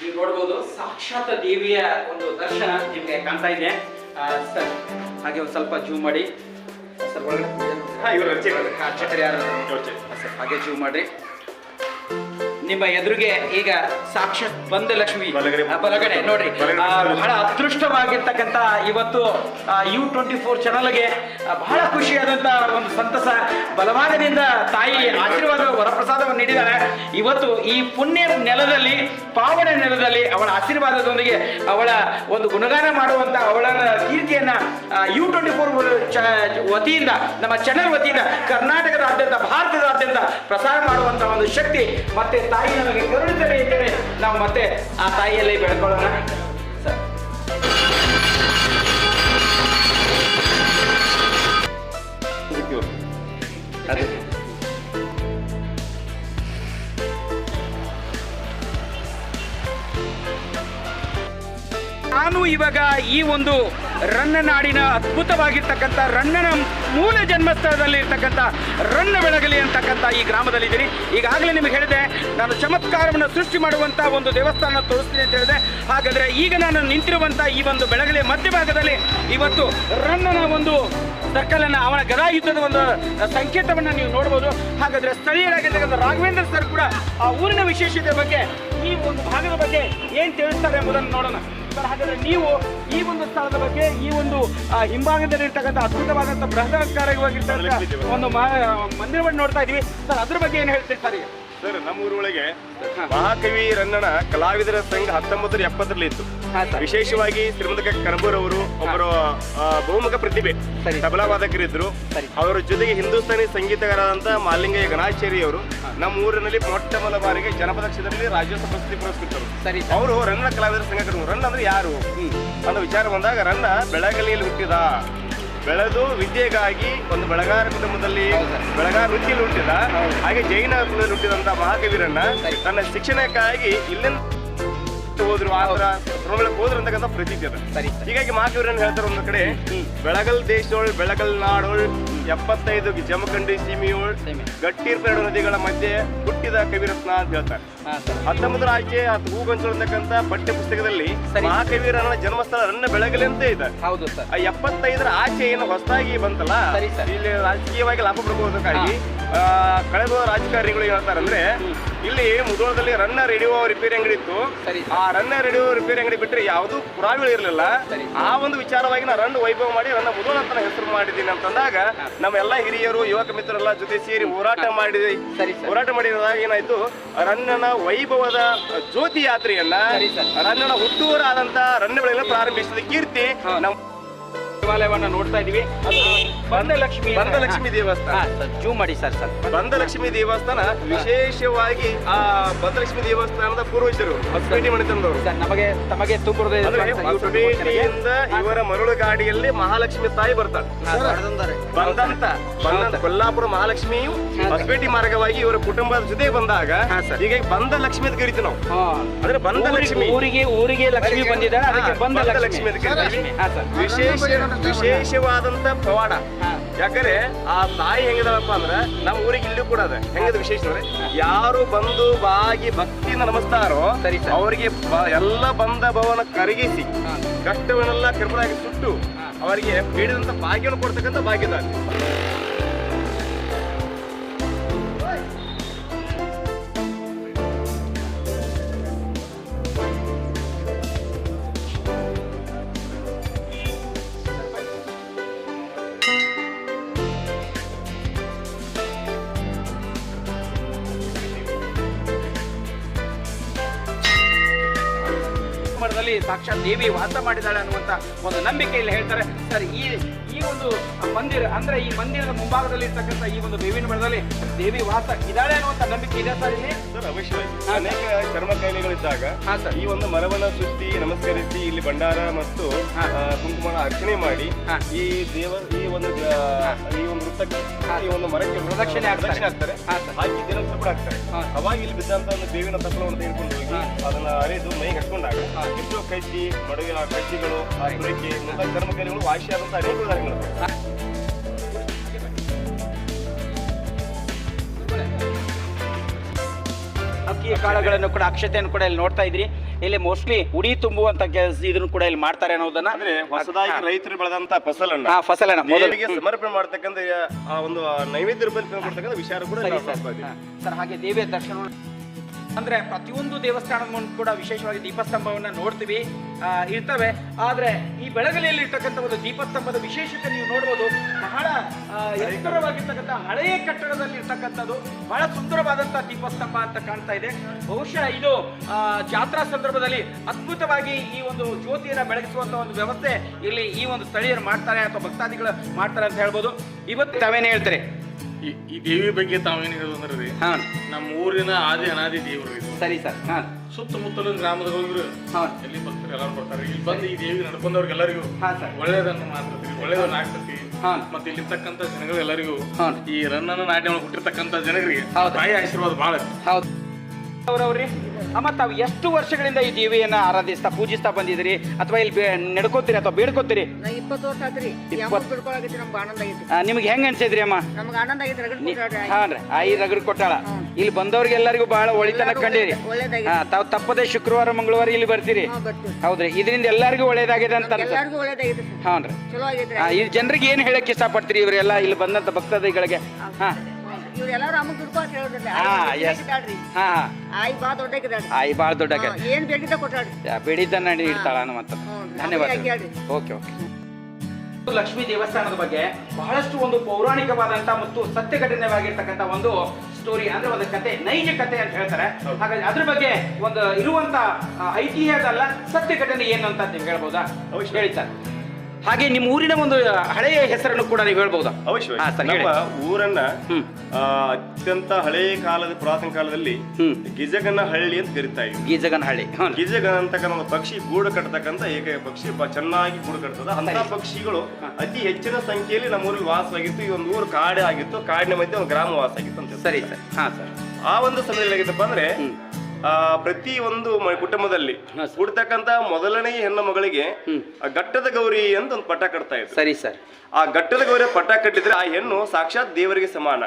ನೀವು ನೋಡ್ಬೋದು ಸಾಕ್ಷಾತ್ ದೇವಿಯ ಒಂದು ದರ್ಶನ ನಿಮಗೆ ಕಾಣ್ತಾ ಇದೆ. ಸರ್ ಹಾಗೆ ಒಂದು ಸ್ವಲ್ಪ ಜೂಮ್ ಮಾಡಿ. ಸರ್ ಒಳಗಡೆ ಹಾಗೆ ಜೂಮ್ ಮಾಡ್ರಿ. ನಿಮ್ಮ ಎದುರಿಗೆ ಈಗ ಸಾಕ್ಷಾತ್ ಬಂದ ಲಕ್ಷ್ಮಿ ಬಲಗಡೆ. ನೋಡ್ರಿ ಬಹಳ ಅದೃಷ್ಟವಾಗಿರ್ತಕ್ಕಂತ ಇವತ್ತು ಯು ಟ್ವೆಂಟಿ ಫೋರ್ ಚಾನಲ್ಗೆ ಬಹಳ ಖುಷಿಯಾದಂತ ಒಂದು ಸಂತಸ ಬಲವಾದದಿಂದ ತಾಯಿ ಆಶೀರ್ವಾದ ವರಪ್ರಸಾದವನ್ನು ನೀಡಿದ್ದಾರೆ ಇವತ್ತು ಈ ಪುಣ್ಯ ನೆಲದಲ್ಲಿ ಪಾವನ ನೆಲದಲ್ಲಿ ಅವಳ ಆಶೀರ್ವಾದದೊಂದಿಗೆ ಅವಳ ಒಂದು ಗುಣಗಾನ ಮಾಡುವಂತ ಅವಳ ಕೀರ್ತಿಯನ್ನ ಯು ಟ್ವೆಂಟಿ ಫೋರ್ ವತಿಯಿಂದ ನಮ್ಮ ಚಾನೆಲ್ ವತಿಯಿಂದ ಕರ್ನಾಟಕದಾದ್ಯಂತ ಭಾರತದಾದ್ಯಂತ ಪ್ರಸಾರ ಮಾಡುವಂತ ಒಂದು ಶಕ್ತಿ ಮತ್ತೆ ತಾಯಿ ನಮಗೆ ಕರುಣಿಸಲಿ ಅಂತೇಳಿ ನಾವು ಮತ್ತೆ ಆ ತಾಯಿಯಲ್ಲಿ ಬೆಳ್ಕೊಳ್ಳೋಣ. ಅದೇ. ನಾನು ಇವಾಗ ಈ ಒಂದು ರನ್ನ ನಾಡಿನ ಅದ್ಭುತವಾಗಿರ್ತಕ್ಕಂಥ ರನ್ನನ ಮೂಲ ಜನ್ಮಸ್ಥಳದಲ್ಲಿ ಇರ್ತಕ್ಕಂಥ ರನ್ನ ಬೆಳಗಲಿ ಅಂತಕ್ಕಂಥ ಈ ಗ್ರಾಮದಲ್ಲಿ ಇದ್ದೀನಿ ಈಗಾಗಲೇ ನಿಮಗೆ ಹೇಳಿದೆ, ನಾನು ಚಮತ್ಕಾರವನ್ನು ಸೃಷ್ಟಿ ಮಾಡುವಂಥ ಒಂದು ದೇವಸ್ಥಾನ ತೋರಿಸ್ತೀನಿ ಅಂತ ಹೇಳಿದೆ. ಹಾಗಾದರೆ ಈಗ ನಾನು ನಿಂತಿರುವಂಥ ಈ ಒಂದು ಬೆಳಗಲಿಯ ಮಧ್ಯಭಾಗದಲ್ಲಿ ಇವತ್ತು ರನ್ನನ ಒಂದು ಸರ್ಕಲನ್ನು ಅವನ ಗದಾ ಯುದ್ಧದ ಒಂದು ಸಂಕೇತವನ್ನು ನೀವು ನೋಡ್ಬೋದು. ಹಾಗಾದರೆ ಸ್ಥಳೀಯರಾಗಿರ್ತಕ್ಕಂಥ ರಾಘವೇಂದ್ರ ಸರ್ ಕೂಡ ಆ ಊರಿನ ವಿಶೇಷತೆ ಬಗ್ಗೆ ಈ ಒಂದು ಭಾಗದ ಬಗ್ಗೆ ಏನು ತಿಳಿಸ್ತಾರೆ ಎಂಬುದನ್ನು ನೋಡೋಣ. ಸರ್ ಹಾಗಾದ್ರೆ ನೀವು ಈ ಒಂದು ಸ್ಥಳದ ಬಗ್ಗೆ ಈ ಒಂದು ಹಿಂಭಾಗದಲ್ಲಿ ಹಿಂಭಾಗದಲ್ಲಿರ್ತಕ್ಕಂಥ ಅದ್ಭುತವಾದಂಥ ಬೃಹದಾಕಾರವಾಗಿರ್ತಕ್ಕಂಥ ಒಂದು ಮಂದಿರವನ್ನು ನೋಡ್ತಾ ಇದೀವಿ. ಸರ್ ಅದ್ರ ಬಗ್ಗೆ ಏನು ಹೇಳ್ತೀರಿ ಸರ್? ಈಗ ಸರ್ ನಮ್ಮ ಊರೊಳಗೆ ಮಹಾಕವಿ ರನ್ನಣ ಕಲಾವಿದರ ಸಂಘ ಹತ್ತೊಂಬತ್ತು ಎಪ್ಪತ್ತರಲ್ಲಿ ಇತ್ತು ವಿಶೇಷವಾಗಿ ಶ್ರೀಮಂತ ಕನಬೂರ್ ಅವರು ಒಬ್ಬರು ಬಹುಮುಖ ಪ್ರತಿಭೆ. ತಬಲಾ ವಾದಕರಿದ್ರು. ಅವರ ಜೊತೆಗೆ ಹಿಂದೂಸ್ತಾನಿ ಸಂಗೀತಗಾರರಾದಂತ ಮಾಲಿಂಗಯ್ಯ ಗಣಾಚಾರಿ ಅವರು ನಮ್ಮ ಊರಿನಲ್ಲಿ ಮೊಟ್ಟ ಮೊದಲ ಬಾರಿಗೆ ಜನಪದ ಕ್ಷೇತ್ರದಲ್ಲಿ ರಾಜ್ಯೋತ್ಸವ ಪ್ರಶಸ್ತಿ ಪುರಸ್ಕೃತರು. ಅವರು ರನ್ನ ಕಲಾವಿದರ ಸಂಘ. ರನ್ ಅಂದ್ರೆ ಯಾರು? ಅನ್ನೋ ವಿಚಾರ ಬಂದಾಗ ರನ್ನ ಬೆಳಗಲಿಯಲ್ಲಿ ಹುಟ್ಟಿದ ಬೆಳೆದು ವಿದ್ಯೆಗಾಗಿ ಒಂದು ಬೆಳಗಾರ ಕುಟುಂಬದಲ್ಲಿ ಬೆಳಗಾರ ವೃತ್ತಿಯಲ್ಲಿ ಹುಟ್ಟಿದ ಹಾಗೆ ಜೈನ ಕುಲದಲ್ಲಿ ಹುಟ್ಟಿದಂತ ಮಹಾಕವಿರನ್ನ. ತನ್ನ ಶಿಕ್ಷಣಕ್ಕಾಗಿ ಇಲ್ಲಿಂದ ಹೋದ್ರು ಆದ್ರ ಪ್ರಾಬ್ಲಮ್ ಹೋದ್ರು ಅಂತಕ್ಕಂಥ ಪ್ರತೀತಿ ಅದ. ಸರಿ ಹೀಗಾಗಿ ಮಹಾಕವಿರನ್ನ ಹೇಳ್ತಾರೆ ಒಂದು ಕಡೆ ಬೆಳಗಲ್ ದೇಶದೊಳ್ ಬೆಳಗಲ್ ನಾಡೋಳ್ ಎಪ್ಪತ್ತೈದು ಜಮಖಂಡಿ ಸೀಮೆಯೋಳ್ ಗಟ್ಟಿ ಗಟ್ಟಿರ್ಪೆರಡು ನದಿಗಳ ಮಧ್ಯೆ ಹುಟ್ಟಿದ ಕವಿರತ್ನ ಅಂತ ಹೇಳ್ತಾರೆ. ಹತ್ತೊಂಬತ್ತರ ಆಯ್ಕೆ ಆ ಆಚೆ ಅಂತಕ್ಕಂಥ ಪಠ್ಯ ಪುಸ್ತಕದಲ್ಲಿ. ಮಹಾಕವಿರನ ಜನ್ಮಸ್ಥಳ ರನ್ನ ಬೆಳಗಲಿ ಅಂತ ಇದೆ. ಹೌದು ಸರ್. ಆ ಎಪ್ಪತ್ತೈದರ ಆಚೆ ಏನು ಹೊಸದಾಗಿ ಬಂತಲ್ಲ ಇಲ್ಲಿ ರಾಜಕೀಯವಾಗಿ ಲಾಭ ಪಡ್ಕೋದಕ್ಕಾಗಿ ಕಳೆದ ರಾಜಕಾರಣಿಗಳು ಹೇಳ್ತಾರೆ ಹೇಳ್ತಾರಂದ್ರೆ ಇಲ್ಲಿ ಮುಧೋಳದಲ್ಲಿ ರನ್ನ ರೇಡಿಯೋ ರಿಪೇರಿ ಅಂಗಡಿ ಇತ್ತು. ಆ ರನ್ನ ರೇಡಿಯೋ ರಿಪೇರಿ ಅಂಗಡಿ ಬಿಟ್ಟರೆ ಯಾವುದು ಪುರಾವೆಗಳು ಇರಲಿಲ್ಲ. ಆ ಒಂದು ವಿಚಾರವಾಗಿ ನಾನು ರನ್ ವೈಭವ ಮಾಡಿ ರನ್ನ ಮುಧೋಳ ಅಂತ ಹೆಸರು ಮಾಡಿದ್ದೀನಿ ಅಂತಂದಾಗ ನಮ್ಮೆಲ್ಲ ಹಿರಿಯರು ಯುವಕ ಮಿತ್ರರೆಲ್ಲ ಜೊತೆ ಸೇರಿ ಹೋರಾಟ ಮಾಡಿದ್ವಿ ಹೋರಾಟ ಮಾಡಿದಾಗ ಏನಾಯ್ತು ರನ್ನನ ವೈಭವದ ಜ್ಯೋತಿ ಯಾತ್ರೆಯನ್ನ. ರನ್ನನ ಹುಟ್ಟೂರಾದಂತ ರನ್ನ ಬೆಳೆಯಲು ಪ್ರಾರಂಭಿಸಿದ ಕೀರ್ತಿ. ನಮ್ಮ ದೇವಾಲಯವನ್ನ ನೋಡ್ತಾ ಇದೀವಿ. ಬಂದಲಕ್ಷ್ಮಿ ಬಂದಲಕ್ಷ್ಮಿ ದೇವಸ್ಥಾನ. ಜೂ ಮಾಡಿ ಸರ್ ಸರ್. ಬಂದಲಕ್ಷ್ಮಿ ದೇವಸ್ಥಾನ ವಿಶೇಷವಾಗಿ ಆ ಬಂದಲಕ್ಷ್ಮಿ ದೇವಸ್ಥಾನದ ಪೂರ್ವಜರು ಹೊಸಪೇಟೆ ಮಣಿತನದವರು. ಸರ್ ನಮಗೆ ತಮಗೆ ಹೊಸಪೇಟೆಯಿಂದ ಇವರ ಮರಳು ಗಾಡಿಯಲ್ಲಿ ಮಹಾಲಕ್ಷ್ಮಿ ತಾಯಿ ಬರ್ತಾಳೆ. ಬಂದಂತ ಬಂದಂತ ಕೊಲ್ಲಾಪುರ ಮಹಾಲಕ್ಷ್ಮಿಯು ಹೊಸಪೇಟೆ ಮಾರ್ಗವಾಗಿ ಇವರ ಕುಟುಂಬದ ಜೊತೆ ಬಂದಾಗ ಹೀಗಾಗಿ ಬಂದ ಲಕ್ಷ್ಮಿ ಅಂತ ಕರಿತೀವಿ ನಾವು. ಅಂದ್ರೆ ಬಂದ ಲಕ್ಷ್ಮಿ ಊರಿಗೆ ಊರಿಗೆ ಲಕ್ಷ್ಮಿ ಬಂದಿದ್ದಾಳೆ ಅದಕ್ಕೆ ಬಂದ ಲಕ್ಷ್ಮಿ ಅಂತ ಕರೀತೀವಿ. ವಿಶೇಷ ವಿಶೇಷವಾದಂತ ಪವಾಡ. ಯಾಕಂದ್ರೆ ಆ ತಾಯಿ ಹೆಂಗಿದಾವಪ್ಪ ಅಂದ್ರೆ ನಮ್ಮ ಊರಿಗೆ ಇಲ್ಲೂ ಕೂಡ ಅದ. ಹೆಂಗದ ವಿಶೇಷ ಅಂದ್ರೆ ಯಾರು ಬಂದು ಬಾಗಿ ಭಕ್ತಿಯಿಂದ ನಮಸ್ತಾರೋ ಸರಿ. ಅವರಿಗೆ ಎಲ್ಲ ಬಂದ ಭವನ ಕರಗಿಸಿ ಕಷ್ಟವನ್ನೆಲ್ಲ ಕರ್ಪರಾಗಿ ಸುಟ್ಟು ಅವರಿಗೆ ಬೀಡಿದಂತ ಭಾಗ್ಯವನ್ನು ಕೊಡ್ತಕ್ಕಂಥ ಭಾಗ್ಯದ ಮಠದಲ್ಲಿ ಸಾಕ್ಷಾತ್ ದೇವಿ ವಾಸ ಮಾಡಿದಾಳೆ ಅನ್ನುವಂತ ಒಂದು ನಂಬಿಕೆ ಇಲ್ಲಿ ಹೇಳ್ತಾರೆ. ಸರ್, ಈ ಈ ಒಂದು ಮಂದಿರ, ಅಂದ್ರೆ ಈ ಮಂದಿರದ ಮುಂಭಾಗದಲ್ಲಿ ಇರ್ತಕ್ಕಂಥ ಈ ಒಂದು ಬೇವಿನ ಮಠದಲ್ಲಿ ದೇವಿ ವಾಸ ಇದ್ದಾಳೆ ಅನ್ನುವಂತ ನಂಬಿಕೆ ಇದೆ ಸರ್ ಇಲ್ಲಿ? ಸರ್ ಅವಶ್ಯವಾಗಿ ಅನೇಕ ಚರ್ಮ ಕಾಯಿಲೆಗಳಿದ್ದಾಗ ಈ ಒಂದು ಮರವನ್ನ ಸುತ್ತಿ ನಮಸ್ಕರಿಸಿ ಇಲ್ಲಿ ಭಂಡಾರ ಮತ್ತು ಕುಂಕುಮನ ಅರ್ಚನೆ ಮಾಡಿ ಈ ದೇವ ಈ ಒಂದು ಈ ಒಂದು ವೃತ್ತಕ್ಕೆ ಈ ಒಂದು ಮರಕ್ಕೆ ಪ್ರದಕ್ಷಿಣೆ. ಪ್ರದಕ್ಷಿಣೆ ಹಾಕ್ತಾರೆ ಹಾ ಸರ್. ಹಾಕಿ ದಿನಕ್ಕೆ ಕೂಡ ಆಗ್ತಾರೆ. ಅವಾಗ ಇಲ್ಲಿ ಬಿದ್ದಂತ ಒಂದು ಬೇವಿನ ತಪ್ಪಲವನ್ನು ತೆಗೆದುಕೊಂಡು ಹೋಗಿ ಅದನ್ನ ಅರೆದು ಮೈಗೆ ಹಚ್ಕೊಂಡಾಗ. ಎಷ್ಟೋ ಕಜ್ಜಿ ಮಡುವೆ ಕಜ್ಜಿಗಳು ಮುಂತಾದ ಚರ್ಮ ಕಾಯಿಲೆಗಳು ವಾಸಿಯಾದಂತ ಅನೇಕ ಉದಾಹರಣೆಗಳು ಅಕ್ಕಿ ಕಾಳುಗಳನ್ನು ಕೂಡ ಅಕ್ಷತೆಯನ್ನು ಕೂಡ ಇಲ್ಲಿ ನೋಡ್ತಾ ಇದ್ರಿ. ಇಲ್ಲಿ ಮೋಸ್ಟ್ಲಿ ಉಡಿ ತುಂಬುವಂತ ಕೆಲಸ ಇದನ್ನು ಕೂಡ ಇಲ್ಲಿ ಮಾಡ್ತಾರೆ ಅನ್ನೋದನ್ನ ಅಂದ್ರೆ ಹೊಸದಾಗಿ ರೈತರು ಬೆಳೆದಂತ ಫಸಲನ್ನ ಆ ಫಸಲನ್ನ. ಮೊದಲಿಗೆ ದೇವರಿಗೆ ಸಮರ್ಪಣೆ ಮಾಡ್ತಕ್ಕಂಥ ಆ ಒಂದು ನೈವೇದ್ಯ ರೂಪದಲ್ಲಿ ತಂದ್ಕೊಡ್ತಕ್ಕಂಥ ವಿಚಾರ ಕೂಡ. ಸರ್ ಹಾಗೆ ದೇವಿಯ ದರ್ಶನ ಅಂದ್ರೆ ಪ್ರತಿಯೊಂದು ದೇವಸ್ಥಾನದ ಮುಂದೆ ಕೂಡ ವಿಶೇಷವಾಗಿ ದೀಪಸ್ತಂಭವನ್ನ ನೋಡ್ತೀವಿ ಇರ್ತವೆ. ಆದ್ರೆ ಈ ಬೆಳಗಲಿಯಲ್ಲಿ ಇರ್ತಕ್ಕಂಥ ಒಂದು ದೀಪಸ್ತಂಭದ ವಿಶೇಷತೆ ನೀವು ನೋಡ್ಬೋದು, ಬಹಳ ಎತ್ತರವಾಗಿರ್ತಕ್ಕಂಥ ಹಳೆಯ ಕಟ್ಟಡದಲ್ಲಿ ಇರ್ತಕ್ಕಂಥದ್ದು, ಬಹಳ ಸುಂದರವಾದಂತಹ ದೀಪಸ್ತಂಭ ಅಂತ ಕಾಣ್ತಾ ಇದೆ. ಬಹುಶಃ ಇದು ಜಾತ್ರಾ ಸಂದರ್ಭದಲ್ಲಿ ಅದ್ಭುತವಾಗಿ ಈ ಒಂದು ಜ್ಯೋತಿಯನ್ನ ಬೆಳಗಿಸುವಂತ ಒಂದು ವ್ಯವಸ್ಥೆ ಇಲ್ಲಿ ಈ ಒಂದು ಸ್ಥಳೀಯರು ಮಾಡ್ತಾರೆ ಅಥವಾ ಭಕ್ತಾದಿಗಳು ಮಾಡ್ತಾರೆ ಅಂತ ಹೇಳ್ಬೋದು. ಇವತ್ತು ತಾವೇನೇ ಹೇಳ್ತಾರೆ ಈ ಈ ದೇವಿ ಬಗ್ಗೆ ತಾವೇನು ಹೇಳೋದಂದ್ರೆ ರೀ ಹಾ. ನಮ್ಮ ಊರಿನ ಆದಿ ಅನಾದಿ ದೇವ್ರು ಇದು. ಸರಿ ಸರ್ ಹಾ. ಸುತ್ತಮುತ್ತಲಿನ ಗ್ರಾಮದ ಹೋದ್ರು ಹಾ. ಎಲ್ಲಿ ಭಕ್ತರು ಎಲ್ಲರೂ ಬರ್ತಾರೆ. ಇಲ್ಲಿ ಬಂದು ಈ ದೇವಿ ನಡ್ಕೊಂಡವ್ರಿಗೆಲ್ಲರಿಗೂ ಹಾ ಸರ್. ಒಳ್ಳೇದನ್ನು ಮಾಡ್ತತಿ ಒಳ್ಳೇದನ್ನ ಆಗ್ತತಿ. ಹಾ. ಮತ್ತೆ ಇಲ್ಲಿರ್ತಕ್ಕಂಥ ಜನಗಳಿಗೆಲ್ಲರಿಗೂ ಹಾ. ಈ ರನ್ನನ ನಾಟಿ ಒಳಗೆ ಹುಟ್ಟಿರ್ತಕ್ಕಂಥ ಜನರಿಗೆ ಹೌದು. ತಾಯಿ ಆಶೀರ್ವಾದ ಭಾಳ ಹೌದು. ಅವ್ರವ್ರಿ? ಅಮ್ಮ ತಾವು ಎಷ್ಟು ವರ್ಷಗಳಿಂದ ಈ ದೇವಿಯನ್ನ ಆರಾಧಿಸ್ತಾ ಪೂಜಿಸ್ತಾ ಬಂದಿದ್ರಿ ಅಥವಾ ಇಲ್ಲಿ ಬೇ- ನಡ್ಕೋತೀರಿ ಅಥವಾ ಬೇಡ್ಕೋತೀರಿ ನಾ ಇಪ್ಪತ್ತು ವರ್ಷ ಆತ್ರಿ. ಇಪ್ಪತ್ತು- ಯಾವಾಗ ಬಿಡ್ಕೊಳಕೈತಿ ನಮ್ಗೆ ಆನಂದ ಆಗೈತಿ. ಆ, ನಿಮ್ಗೆ ಹೆಂಗ್ ಅನ್ಸಿದ್ರಿ ಅಮ್ಮ? ನಮ್ಗೆ ಆನಂದ ರಗಡ್ ಹಾನ್ರಿ ಆಯಿ ರಗಡ್ ಕೊಟ್ಟಾಳ. ಇಲ್ಲಿ ಬಂದವ್ರಿಗೆಲ್ಲರಿಗೂ ಬಹಳ ಒಳಿತನ ಕಂಡಿರಿ. ಹಾ ತಾವು ತಪ್ಪದೆ ಶುಕ್ರವಾರ ಮಂಗಳವಾರ ಇಲ್ಲಿ ಬರ್ತೀರಿ? ಹಾ ಬರ್ತೀವಿ. ಹೌದ್ರಿ ಇದರಿಂದ ಎಲ್ಲರಿಗೂ ಒಳ್ಳೇದಾಗಿದೆ ಅಂತ ಅನ್ಸ ಎಲ್ಲಾರ್ಗೂ ಒಳ್ಳೇದಾಗೈತಿ ಸರ್. ಹಾನ್ರಿ. ಚಲೋ ಆಗೈತ್ರಿ ಆ, ಈ ಜನರಿಗೆ ಏನ್ ಹೇಳಕ್ ಇಷ್ಟಪಡ್ತೀರಿ ಇವರೆಲ್ಲ ಇಲ್ಲಿ ಬಂದಂತ ಭಕ್ತಾದಿಗಳಿಗೆ? ಹಾ. ಇವ್ರು ಎಲ್ಲಾರು ಅಮ್ಮ ದುಡ್ಕೊ ಅಂತ ಹೇಳಿದ್ರಿ ಹಾ, yes. ಹಾ ಹಾ. ಆಯ್ ಬಾ ದೊಡ್ಡಕಿದಾಳ್ರಿ ಆಯಿ ಭಾಳ ದೊಡ್ಡ ಏನ್ ಬೇಡಿದ್ದನ್ನ ಇಡ್ತಾಳ ಅನ್ನುವಂಥ ಹ್ಞೂ ಧನ್ಯವಾದ ಹಾಕ್ಯಾಡ್ರಿ ಓಕೆ ಓಕೆ. ಲಕ್ಷ್ಮೀ ದೇವಸ್ಥಾನದ ಬಗ್ಗೆ ಬಹಳಷ್ಟು ಒಂದು ಪೌರಾಣಿಕವಾದಂತ ಮತ್ತು ಸತ್ಯ ಘಟನೆವಾಗಿರ್ತಕ್ಕಂಥ ಒಂದು ಸ್ಟೋರಿ ಅಂದ್ರೆ ಒಂದು ಕತೆ ನೈಜ ಕತೆ ಅಂತ ಹೇಳ್ತಾರೆ. ಹಾಗಾಗಿ ಅದ್ರ ಬಗ್ಗೆ ಒಂದು ಇರುವಂತ ಆ, ಐತಿಹ್ಯದಲ್ಲ ಸತ್ಯ ಘಟನೆ ಏನು ಅಂತ ನೀವು ಹೇಳ್ಬೋದಾ? ಅವಶ್ಯ. ಹೇಳಿ ಸರ್. ಹಾಗೆ ನಿಮ್ಮ ಊರಿನ ಒಂದು ಹಳೆಯ ಹೆಸರನ್ನು ಕೂಡ ನೀವು ಹೇಳ್ಬಹುದು ಅವಶ್ಯ ಹಾ, ಸರ್, ಹೇಳಿ. ನಮ್ಮ ಊರನ್ನ ಹ್ಮ್. ಆ, ಅತ್ಯಂತ ಹಳೆಯ ಕಾಲದ ಪುರಾತನ ಕಾಲದಲ್ಲಿ ಹ್ಮ್. ಗಿಜಗನ ಹಳ್ಳಿ ಅಂತ ಕರಿತಾ ಇದ್ವಿ ಗೀಜಗನಹಳ್ಳಿ ಹಳ್ಳಿ ಗಿಜಗನ್ ಅಂತಕ್ಕಂಥ ಒಂದು ಪಕ್ಷಿ ಗೂಡು ಕಟ್ಟತಕ್ಕಂಥ ಏಕೈಕ ಪಕ್ಷಿ ಬ- ಚೆನ್ನಾಗಿ ಗೂಡು ಕಟ್ತದ. ಅಂತ. ಪಕ್ಷಿಗಳು ಅತಿ ಹೆಚ್ಚಿನ ಸಂಖ್ಯೆಯಲ್ಲಿ ನಮ್ಮ ಊರಲ್ಲಿ ವಾಸವಾಗಿತ್ತು. ಈ ಒಂದು ಊರು ಕಾಡೆ ಆಗಿತ್ತು. ಕಾಡಿನ ಮಧ್ಯೆ ಒಂದು ಗ್ರಾಮ ವಾಸ ಆಗಿತ್ತು ಅಂತ ಸರಿ ಸರ್. ಹಾ ಸರ್. ಆ ಒಂದು ಸಮಯದಲ್ಲಿ ಏನಾಗಿತ್ತಪ್ಪ ಅಂದ್ರೆ ಹ್ಮ್. ಆ ಪ್ರತಿ ಒಂದು ಕುಟುಂಬದಲ್ಲಿ ಹುಡ್ತಕ್ಕಂತ ಮೊದಲನೇ ಹೆಣ್ಣು ಮಗಳಿಗೆ ಗಟ್ಟದ ಗೌರಿ ಅಂತ ಒಂದು ಪಟ್ಟ ಕಟ್ತಾ ಇದ್ರು. ಸರಿ ಸರ್. ಆ ಗಟ್ಟದ ಗೌರಿ ಪಟ್ಟ ಕಟ್ಟಿದ್ರೆ ಆ ಹೆಣ್ಣು ಸಾಕ್ಷಾತ್ ದೇವರಿಗೆ ಸಮಾನ.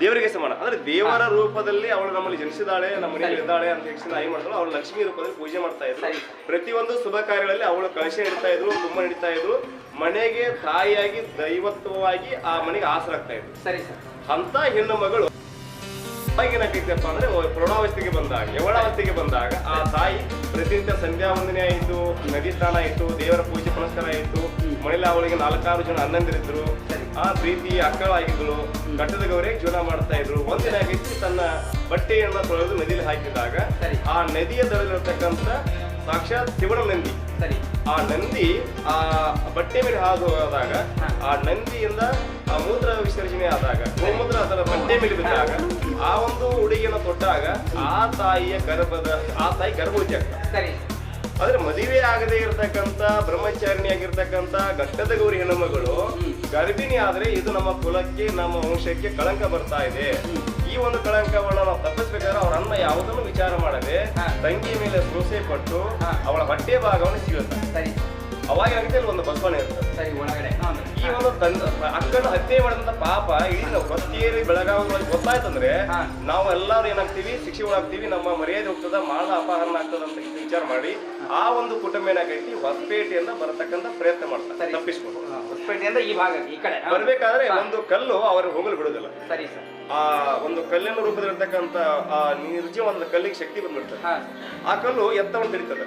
ದೇವರಿಗೆ ಸಮಾನ. ಅಂದ್ರೆ ದೇವರ ರೂಪದಲ್ಲಿ ಅವಳು ನಮ್ಮಲ್ಲಿ ಜನಿಸಿದಾಳೆ ನಮ್ಮ ಮನೆಯಲ್ಲಿ ಇದ್ದಾಳೆ ಅಂತ ಹೆಚ್ಚಿನ ಏನ್ ಮಾಡ್ತಾಳು ಅವಳು ಲಕ್ಷ್ಮಿ ರೂಪದಲ್ಲಿ ಪೂಜೆ ಮಾಡ್ತಾ ಇದ್ರು. ಪ್ರತಿಯೊಂದು ಶುಭ ಕಾರ್ಯಗಳಲ್ಲಿ ಅವಳು ಕಳಶ ಇಡ್ತಾ ಇದ್ರು ತುಂಬ ಹಿಡಿತಾ ಇದ್ರು. ಮನೆಗೆ ತಾಯಿಯಾಗಿ ದೈವತ್ವವಾಗಿ ಆ ಮನೆಗೆ ಆಸರಾಗ್ತಾ ಇದ್ರು. ಸರಿ ಸರ್. ಅಂತ ಹೆಣ್ಣು ಮಗಳು ಏನಾಗೈತಪ್ಪ ಅಂದ್ರೆ ಪ್ರೌಢಾವಸ್ಥೆಗೆ ಬಂದಾಗ ಯವಳಾವಸ್ಥೆಗೆ ಬಂದಾಗ ಆ ತಾಯಿ ಪ್ರತಿನಿತ್ಯ ಸಂಧ್ಯಾ ವಂದನೆ ಆಯಿತು ನದಿ ಸ್ನಾನ ಆಯಿತು ದೇವರ ಪೂಜೆ ಪುನಸ್ಕಾರ ಆಯಿತು ಮನೇಲಿ ಅವಳಿಗೆ ನಾಲ್ಕಾರು ಜನ ಅನ್ನಂದಿರಿದ್ರು ಆ ಪ್ರೀತಿ ಅಕ್ಕಳಾಗಿದ್ರು ಘಟ್ಟದ ಗೌರಿ ಜೀವನ ಮಾಡ್ತಾ ಇದ್ರು. ಒಂದಿನ ಆಗೈತಿ ತನ್ನ ಬಟ್ಟೆಯನ್ನ ತೊಳೆದು ನದಿಯಲ್ಲಿ ಹಾಕಿದಾಗ ಆ ನದಿಯ ದಡದಲ್ಲಿರ್ತಕ್ಕಂಥ ಸಾಕ್ಷಾತ್ ಶಿವನ ನಂದಿ. ಆ ನಂದಿ ಆ ಬಟ್ಟೆ ಮೇಲೆ ಹಾದು ಹೋದಾಗ ಆ ನಂದಿಯಿಂದ ಆ ಮೂತ್ರ ವಿಸರ್ಜನೆ ಆದಾಗ ಗೋಮೂತ್ರ ಅದರ ಬಟ್ಟೆ ಮೇಲೆ ಬಿದ್ದಾಗ ಆ ಒಂದು ಉಡುಗೆಯನ್ನು ತೊಟ್ಟಾಗ ಆ ತಾಯಿಯ ಗರ್ಭದ ಆ ತಾಯಿ ಗರ್ಭವತಿ ಆಗ್ತದೆ ಸರಿ. ಆದ್ರೆ ಮದುವೆ ಆಗದೆ ಇರತಕ್ಕಂತ ಬ್ರಹ್ಮಚಾರಿಣಿ ಆಗಿರ್ತಕ್ಕಂತ ಘಟ್ಟದ ಗೌರಿ ಹೆಣ್ಣುಮಗಳು ಗರ್ಭಿಣಿ ಆದ್ರೆ ಇದು ನಮ್ಮ ಕುಲಕ್ಕೆ ನಮ್ಮ ವಂಶಕ್ಕೆ ಕಳಂಕ ಬರ್ತಾ ಇದೆ. ಈ ಒಂದು ಕಳಂಕವನ್ನ ನಾವು ತಪ್ಪಿಸ್ಬೇಕಾದ್ರೆ ಅವ್ರ ಅನ್ನ ಯಾವುದನ್ನು ವಿಚಾರ ಮಾಡದೆ. ತಂಗಿ ಮೇಲೆ ಸೋಸೆ ಪಟ್ಟು. ಅವಳ ಬಟ್ಟೆ ಭಾಗವನ್ನು ಸಿಗುತ್ತೆ ಸರಿ. ಅವಾಗ ಏನಾಗುತ್ತೆ ಅಲ್ಲಿ ಒಂದು ಬಸವಣ್ಣ ಇರ್ತದೆ ಸರಿ ಒಳಗಡೆ. ಹಾಂ ಈ ಒಂದು ತಂದ ಅಕ್ಕನ ಹತ್ಯೆ ಮಾಡಿದಂತ ಪಾಪ ಇಡೀ ನಾವು ಇಯರ್ ಬೆಳಗಾವಿ ಗೊತ್ತಾಯ್ತಂದ್ರೆ. ನಾವು ಎಲ್ಲರೂ ಏನಾಗ್ತೀವಿ ಶಿಕ್ಷೆ ಒಳಗಾಗ್ತೀವಿ ನಮ್ಮ ಮರ್ಯಾದೆ ಹೋಗ್ತದ ಮಾನ ಅಪಹರಣ ಆಗ್ತದ ಅಂತ ವಿಚಾರ ಮಾಡಿ ಆ ಒಂದು ಕುಟುಂಬ ಏನಾಗೈತಿ ಹೊಸಪೇಟೆಯಿಂದ ಬರತಕ್ಕಂತ ಪ್ರಯತ್ನ ಮಾಡ್ತಾರೆ. ತಪ್ಪಿಸ್ಕೊಂಡು. ಹೊಸಪೇಟೆಯಿಂದ ಈ ಭಾಗ ಈ ಕಡೆ. ಬರ್ಬೇಕಾದ್ರೆ ಒಂದು ಕಲ್ಲು ಅವ್ರಿಗೆ ಹೋಗಲು ಬಿಡುದಿಲ್ಲ. ಸರಿ ಸರ್. ಆ ಒಂದು ಕಲ್ಲಿನ ರೂಪದಲ್ಲಿರ್ತಕ್ಕಂಥ ಆ ನಿರ್ಜೀವನದ ಕಲ್ಲಿಗೆ ಶಕ್ತಿ ಬಂದ್ಬಿಡ್ತದೆ. ಆ ಕಲ್ಲು ಎತ್ತವನ್ನು ಹಿಡಿತದೆ.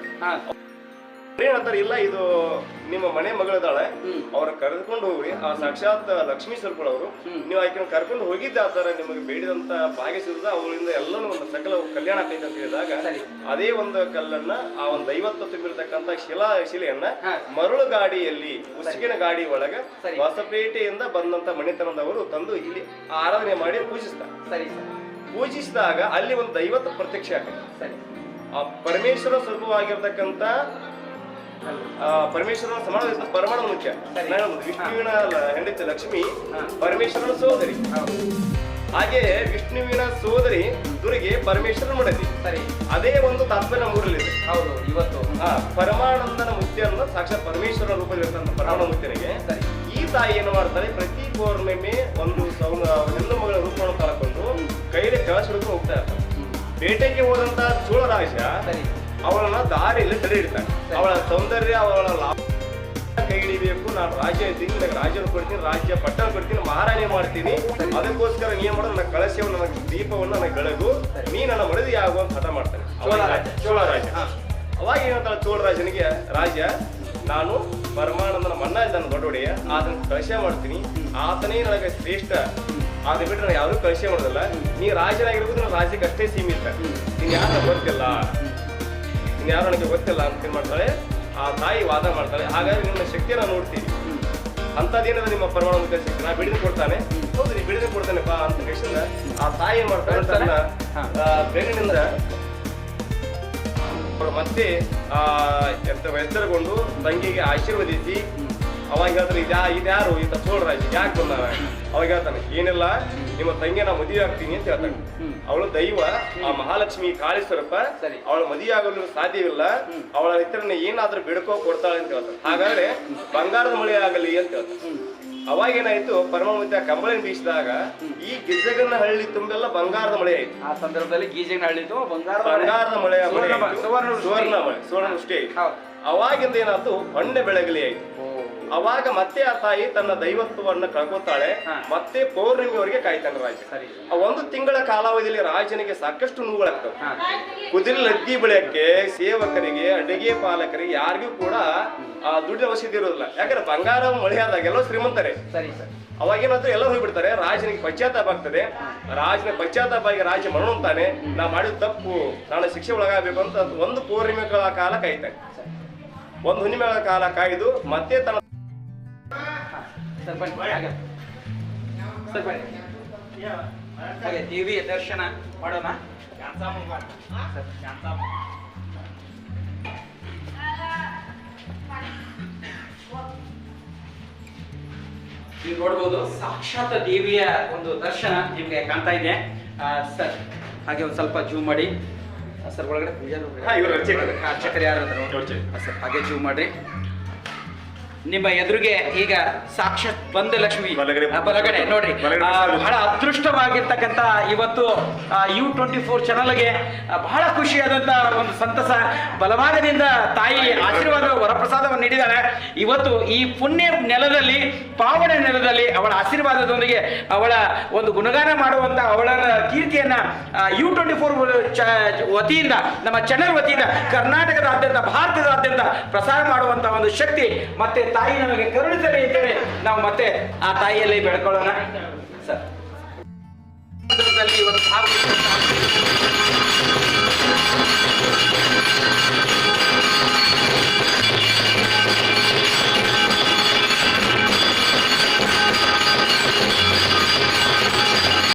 ಹಾ ಏನಂತಾರೆ ಇಲ್ಲ ಇದು ನಿಮ್ಮ ಮನೆ ಮಗಳದಾಳೆ. ಅವ್ರ ಕರೆದುಕೊಂಡು ಹೋಗ್ರಿ. ಆ ಸಾಕ್ಷಾತ್ ಲಕ್ಷ್ಮೀ ಅವರು. ನೀವು ಆಕೆ ಕರ್ಕೊಂಡು ಹೋಗಿದ್ದ ಆ ತರ ನಿಮಗೆ ಬೇಡಿದಂತ ಭಾಗ್ಯ ಸಿಗದ ಅವಳಿಂದ ಎಲ್ಲನೂ ಒಂದು ಸಕಲ ಕಲ್ಯಾಣ ಆಗ್ತೈತೆ ಅಂತ ಹೇಳಿದಾಗ ಅದೇ ಒಂದು ಕಲ್ಲನ್ನ ಆ ಒಂದು ದೈವತ್ವ ತುಂಬಿರ್ತಕ್ಕಂಥ ಶಿಲಾ ಶಿಲೆಯನ್ನ. ಮರಳು ಗಾಡಿಯಲ್ಲಿ ಉಸುಕಿನ ಗಾಡಿ ಒಳಗ. ಹೊಸಪೇಟೆಯಿಂದ ಬಂದಂತ ಮನೆತನದವರು ತಂದು ಇಲ್ಲಿ ಆರಾಧನೆ ಮಾಡಿ ಪೂಜಿಸ್ತಾರೆ. ಸರಿ ಪೂಜಿಸಿದಾಗ ಅಲ್ಲಿ ಒಂದು ದೈವತ್ವ ಪ್ರತ್ಯಕ್ಷ ಆಗ್ತದೆ ಆ ಪರಮೇಶ್ವರ ಸ್ವರೂಪವಾಗಿರ್ತಕ್ಕಂಥ ಪರಮೇಶ್ವರನ ಸಮಾನ ಪರಮಾಣು ಮುಖ್ಯ. ವಿಷ್ಣುವಿನ ಹೆಂಡತಿ ಲಕ್ಷ್ಮಿ ಪರಮೇಶ್ವರನ ಸೋದರಿ. ಹಾಗೆ ವಿಷ್ಣುವಿನ ಸೋದರಿ ದುರ್ಗೆ ಪರಮೇಶ್ವರನ ಮಡದಿ. ಸರಿ. ಅದೇ ಒಂದು ತಾತ್ಪರ್ಯ ಊರಲ್ಲಿದೆ ಹೌದು ಇವತ್ತು. ಆ ಪರಮಾನಂದನ ಮುತ್ಯನ ಸಾಕ್ಷಾತ್ ಪರಮೇಶ್ವರ ರೂಪದಲ್ಲಿರ್ತಕ್ಕಂಥ ಪರಮಾಣ ಮುತ್ಯನಿಗೆ. ಈ ತಾಯಿ ಏನು ಮಾಡ್ತಾರೆ ಪ್ರತಿ ಪೌರ್ಣಿಮೆ ಒಂದು ಸೌನ ಹೆಣ್ಣು ಮಗಳ ರೂಪವನ್ನು ಕಳ್ಕೊಂಡು ಕೈಲಿ ಕಳಸ ಹಿಡ್ಕೊಂಡು ಹೋಗ್ತಾ ಇರ್ತಾರೆ ಬೇಟೆಗೆ ಹೋದಂತ ಚೋಳರಾಜ ಸರಿ. ಅವಳನ್ನ ದಾರಿಯಲ್ಲಿ ತಡೆ ಇಡ್ತಾನೆ. ಅವಳ ಸೌಂದರ್ಯ ಅವಳ ಲಾಭ ಕೈ ಹಿಡಿಬೇಕು ನಾನು ರಾಜ್ಯ ಇದ್ದೀನಿ ನನಗೆ ರಾಜ್ಯ ಕೊಡ್ತೀನಿ ರಾಜ್ಯ ಪಟ್ಟಣ ಕೊಡ್ತೀನಿ ಮಹಾರಾಣಿ ಮಾಡ್ತೀನಿ. ಅದಕ್ಕೋಸ್ಕರ ನೀ ಮಾಡೋದು ನನ್ನ ಕಳಶವನ್ನು ನನಗೆ ದೀಪವನ್ನು ನನಗೆ ಬೆಳಗು. ನೀ ನನ್ನ ಮಡದಿ ಆಗುವಂತ ಹಠ ಮಾಡ್ತಾನೆ. ಅವಾಗ ಚೋಳರಾಜ. ಚೋಳರಾಜ ಅವಾಗ ಏನಂತಾಳೆ ಚೋಳರಾಜನಿಗೆ ರಾಜ ನಾನು ಪರಮಾನಂದನ ಮಣ್ಣ ಇದ್ದಾನೆ ದೊಡ್ಡ ಒಡೆಯ ಆತನ ಕಳಶ ಮಾಡ್ತೀನಿ. ಆತನೇ ನನಗೆ ಶ್ರೇಷ್ಠ. ಆದ್ರೆ ಬಿಟ್ಟರೆ ನಾನು ಯಾರು ಕಳಶ ಮಾಡೋದಲ್ಲ. ನೀ ರಾಜನಾಗಿರ್ಬೋದು ನಾನು ರಾಜ್ಯಕ್ಕೆ ಅಷ್ಟೇ ಸೀಮಿತ. ನೀನು ಯಾರು ಗೊತ್ತಿಲ್ಲ. ಯಾರು ನನಗೆ ಗೊತ್ತಿಲ್ಲ ಅಂತ ಏನ್ ಮಾಡ್ತಾಳೆ? ಆ ತಾಯಿ ವಾದ ಮಾಡ್ತಾಳೆ. ಹಾಗಾಗಿ ನಿಮ್ಮ ಶಕ್ತಿಯನ್ನು ನೋಡ್ತೀನಿ ಅಂತದೇನದ ನಿಮ್ಮ ಪರಮಾಣು ಮುಖ್ಯ ಶಕ್ತಿ? ನಾ ಬಿಡಿದು ಕೊಡ್ತಾನೆ. ಹೌದು ನೀ ಬಿಡಿದು ಕೊಡ್ತಾನೆ ಬಾ ಅಂತ ಕೇಳಿಸಿದ ಆ ತಾಯಿ ಏನ್ ಮಾಡ್ತಾಳೆ? ತನ್ನ ಬೆನ್ನಿನಿಂದ ಮತ್ತೆ ಆ ಎಂತ ಎತ್ತರಗೊಂಡು ತಂಗಿಗೆ ಆಶೀರ್ವದಿಸಿ ಅವಾಗ ಹೇಳ್ತಾನೆ ಇದ್ಯಾ ಇದ್ಯಾರು? ಇಂತ ಸೋಳ್ರಾಜ್ ಯಾಕೆ ಬಂದ ಅವಾಗ ಹೇಳ್ತಾನೆ ಏನಿಲ್ಲ ನಿಮ್ಮ ತಂಗಿನ ಮದುವೆ ಆಗ್ತೀನಿ ಅಂತ ಹೇಳ್ತಾನೆ ಅವಳು ದೈವ ಆ ಮಹಾಲಕ್ಷ್ಮಿ ಕಾಳಿ ಸ್ವರೂಪ ಸರಿ. ಅವಳ ಮದುವೆ ಆಗಲು ಸಾಧ್ಯವಿಲ್ಲ ಅವಳ ಹೆಸರನ್ನ ಏನಾದ್ರೂ ಬಿಡ್ಕೋ ಕೊಡ್ತಾಳೆ ಅಂತ ಹೇಳ್ತಾರೆ ಹಾಗಾದ್ರೆ ಬಂಗಾರದ ಮಳೆ ಆಗಲಿ ಅಂತ ಹೇಳ್ತಾನೆ ಅವಾಗ ಏನಾಯ್ತು ಪರಮವಿದ್ಯ ಕಂಬಳಿನ ಬೀಸಿದಾಗ ಈ ಗಿಜಗನ್ನ ಹಳ್ಳಿ ತುಂಬೆಲ್ಲ ಬಂಗಾರದ ಮಳೆ ಆಯ್ತು. ಆ ಸಂದರ್ಭದಲ್ಲಿ ಗೀಜಗನ ಹಳ್ಳಿ ಬಂಗಾರ ಬಂಗಾರದ ಮಳೆ ಸುವರ್ಣ ಸುವರ್ಣ ಮಳೆ ಸುವರ್ಣ ಮುಷ್ಟಿ. ಆಯ್ತು. ಅವಾಗಿಂದ ಏನಾಯ್ತು ಹೊಣ್ಣೆ ಬೆಳಗಲಿ ಆಯ್ತು. ಅವಾಗ ಮತ್ತೆ ಆ ತಾಯಿ ತನ್ನ ದೈವತ್ವವನ್ನು ಕಳ್ಕೊತಾಳೆ. ಮತ್ತೆ ಪೌರ್ಣಿಮೆವರೆಗೆ ಕಾಯ್ತಾನೆ ರಾಜ. ಒಂದು ತಿಂಗಳ ಕಾಲಾವಧಿಯಲ್ಲಿ ರಾಜನಿಗೆ ಸಾಕಷ್ಟು ನೋವುಗಳಾಗ್ತವೆ. ಕುದುರೆ ಲದ್ದಿ ಬೆಳೆಯಕ್ಕೆ ಸೇವಕರಿಗೆ ಅಡುಗೆ ಪಾಲಕರಿಗೆ ಯಾರಿಗೂ ಕೂಡ ಆ ದುಡ್ಡಿನ ಅವಶ್ಯಕತೆ ಇರೋದಿಲ್ಲ ಯಾಕಂದ್ರೆ ಬಂಗಾರ ಮಳೆ ಆದಾಗ ಎಲ್ಲೋ ಶ್ರೀಮಂತರೇ. ಸರಿ ಸರ್. ಅವಾಗ ಏನಾದ್ರು ಎಲ್ಲ ಹೋಗ್ಬಿಡ್ತಾರೆ. ರಾಜನಿಗೆ ಪಶ್ಚಾತ್ತಾಪ ಆಗ್ತದೆ. ರಾಜನ ಪಶ್ಚಾತ್ತಾಪ ಆಗಿ ರಾಜ ಮರಣಂತಾನೆ. ನಾ ಮಾಡಿದ ತಪ್ಪು. ನಾನು ಶಿಕ್ಷೆ ಒಳಗಾಗಬೇಕು ಅಂತ ಒಂದು ಪೌರ್ಣಿಮೆಗಳ ಕಾಲ ಕಾಯ್ತಾನೆ. ಒಂದು ಹುಣ್ಣಿಮೆಗಳ ಕಾಲ ಕಾಯ್ದು ಮತ್ತೆ ತನ್ನ ಸರ್ ಬನ್ನಿ ಹಾಗೆ. ಸರ್ ಬನ್ನಿ. ಹಾಗೆ ದೇವಿಯ ದರ್ಶನ ಮಾಡೋಣ? ಸರ್. ನೀವು ನೋಡ್ಬೋದು ಸಾಕ್ಷಾತ್ ದೇವಿಯ ಒಂದು ದರ್ಶನ ನಿಮಗೆ ಕಾಣ್ತಾ ಇದೆ. ಸರ್ ಹಾಗೆ ಒಂದು ಸ್ವಲ್ಪ ಜೂಮ್ ಮಾಡಿ. ಸರ್ ಒಳಗಡೆ ಪೂಜಾರಿ ಹಾ, ಇವ್ರು ಅರ್ಚಕರು. ಯಾರು. ಸರ್ ಹಾಗೆ ಜೂಮ್ ಮಾಡ್ರಿ. ನಿಮ್ಮ ಎದುರಿಗೆ ಈಗ ಸಾಕ್ಷಾತ್ ಬಂದ ಲಕ್ಷ್ಮಿ ಬಲಗಡೆ ನೋಡ್ರಿ. ಬಹಳ ಅದೃಷ್ಟವಾಗಿರ್ತಕ್ಕಂಥ ಇವತ್ತು ಯು ಟ್ವೆಂಟಿ ಫೋರ್ ಚಾನಲ್ಗೆ ಬಹಳ ಖುಷಿಯಾದಂತ ಒಂದು ಸಂತಸ. ಬಲಭಾಗದಿಂದ ತಾಯಿ ಆಶೀರ್ವಾದ ವರಪ್ರಸಾದವನ್ನು ನೀಡಿದ್ದಾರೆ. ಇವತ್ತು ಈ ಪುಣ್ಯ ನೆಲದಲ್ಲಿ ಪಾವನ ನೆಲದಲ್ಲಿ ಅವಳ ಆಶೀರ್ವಾದದೊಂದಿಗೆ ಅವಳ ಒಂದು ಗುಣಗಾನ ಮಾಡುವಂತ ಅವಳ ಕೀರ್ತಿಯನ್ನ ಯು ಟ್ವೆಂಟಿ ಫೋರ್ ವತಿಯಿಂದ ನಮ್ಮ ಚಾನೆಲ್ ವತಿಯಿಂದ ಕರ್ನಾಟಕದಾದ್ಯಂತ ಭಾರತದಾದ್ಯಂತ ಪ್ರಸಾರ ಮಾಡುವಂತ ಒಂದು ಶಕ್ತಿ ಮತ್ತೆ ತಾಯಿ ನಮಗೆ ಕರುಣಿಸಲಿ ಅಂತೇಳಿ ನಾವು ಮತ್ತೆ ಆ ತಾಯಿಯಲ್ಲಿ ಬೆಳ್ಕೊಳ್ಳೋಣ. ಸರ್.